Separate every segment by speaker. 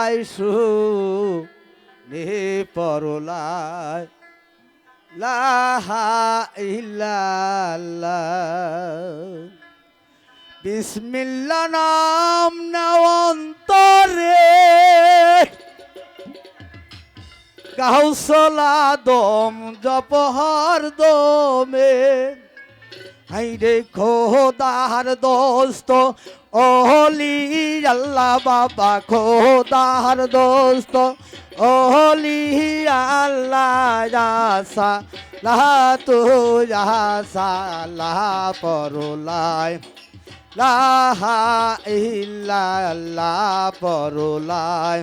Speaker 1: আইসু নে পরলায় লাহা বিসমিল্লা নাম নেওয়ন্তরে কাউসলা দম জপহার দমে। হাই রে খোদার দোস্ত ওহলি আল্লাহ বাবা খোদার দোস্ত ওহলি আল্লাহ যাসা লাহা তু যাসা লাহা পরলায় লাহা ইল্লাল্লাহ পরলায়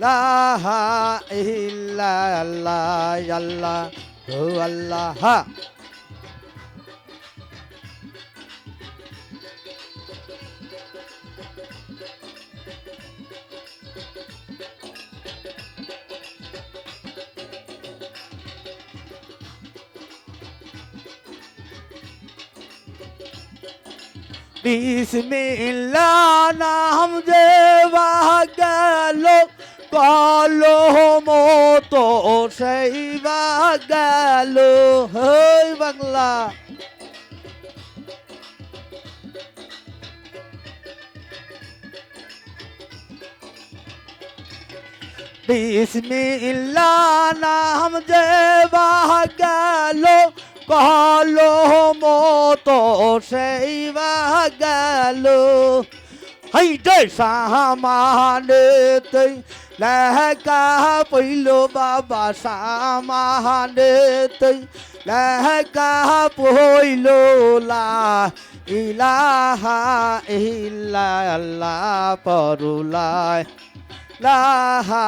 Speaker 1: লাহা ইল্লাল্লাহ আল্লাহ, হু। আল্লাহ বিসমিল্লাহ নাম যে গেল কলো মতো সেই গেল। হই বাংলা। বিসমিল্লাহ, নাম যে গেল কলো মতো সেই গেল। হাই জয় সামানে তৈ লেহকা পইল বাবা সামানে তৈ লেহকা পইল লা ইলাহা ইল্লাল্লাহ পরুলায়। লাহা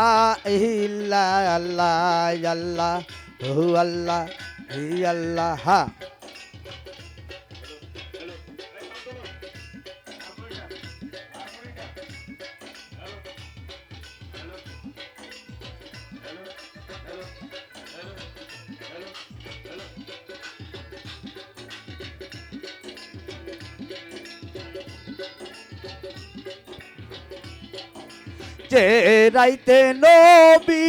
Speaker 1: ইল্লাল্লাহ আল্লাহ হু আল্লাহ হি আল্লাহ যে রাইতে নবী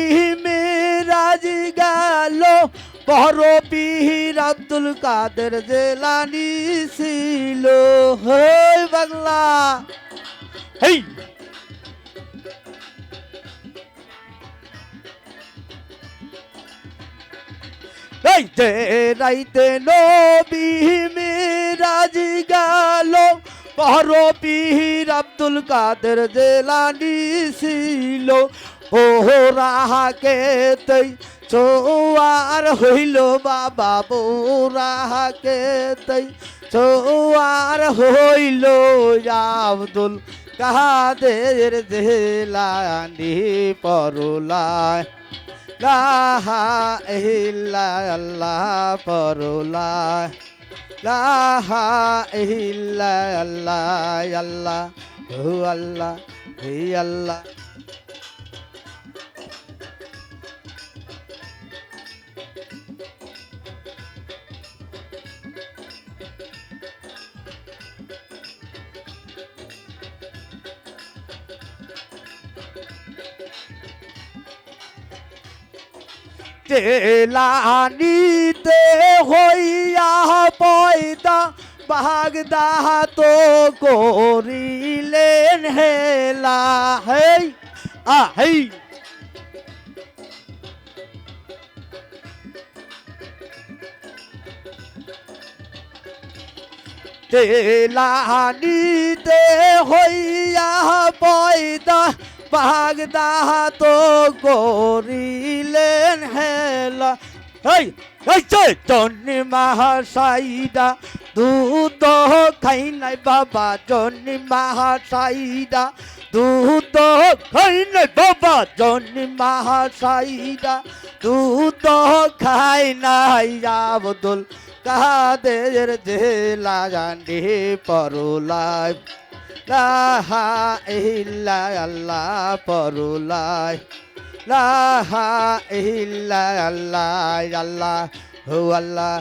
Speaker 1: গেল। বড় পীর আব্দুল কাদের জেলানি ছিল। হই বাংলা। হেই। রাইতে রাইতে নবী মেরাজ গেল। বড় পীর আব্দুল কাদের জেলানি ছিল। ও রাহাকে তৈ চৌয়ার হইল বাবা বৌরাহাকে তৈ চৌয়ার হইল আব্দুল কাদের জেলানি পরুলায়। লাহা ইল্লাল্লাহ পরলায়। লাহা ইল্লাল্লাহ আল্লাহ হু আল্লাহ হি আল্লাহ। জেলানিতে হইয়া পয়দা বাগদা তো করিলেন হেলা হেই আ হেই। জেলানিতে হইয়া পয়দা বাগদা তো করিলেন হেলা। এই এই জন্নি মাহাসাইদা দুধ খাই নাই বাবা, জন্নি মাহাসাইদা দুধ খাই নাই বাবা, জন্নি মাহাসাইদা দুধ খাই নাই আবদুল কাদের জেলা জানি পরুলায়। লাহা ইল্লাল্লাহ পরুলাই। লাহা ইল্লাল্লাহ আল্লাহ হু আল্লাহ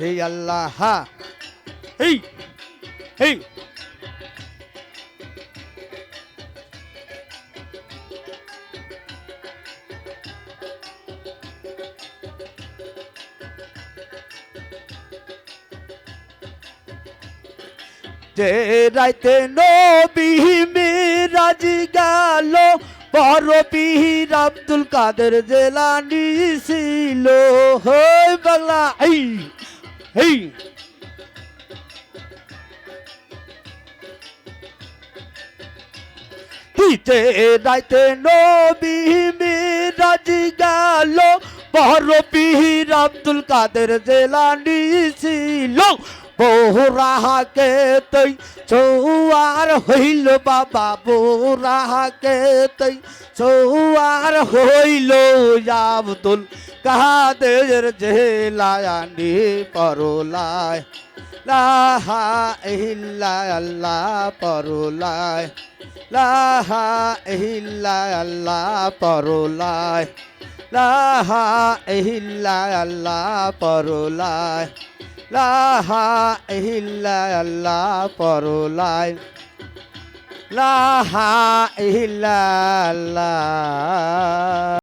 Speaker 1: হে আল্লাহ হা। হেই হেই। যে রাইতে নবী মিরাজ গেল, বড় পীর আব্দুল কাদের জেলানি ছিল। হই বাংলা, এই এই। দিতে রাইতে নবী গেল, বড় পীর আব্দুল কাদের জেলানি ছিল। বহুরাহাকে তৈ চৌয়ার হইল বাবা বহুরাহাকে তৈ চৌয়ার হইল আব্দুল কাদের জেলানি পরলায় লাহা ইল্লা আল্লাহ পরলায় লাহা ইল্লা আল্লাহ পরলায় লাহা ইল্লা আল্লাহ পরলায় লাহা ইল্লা আল্লাহ পরলায় লাহা ইল্লা আল্লাহ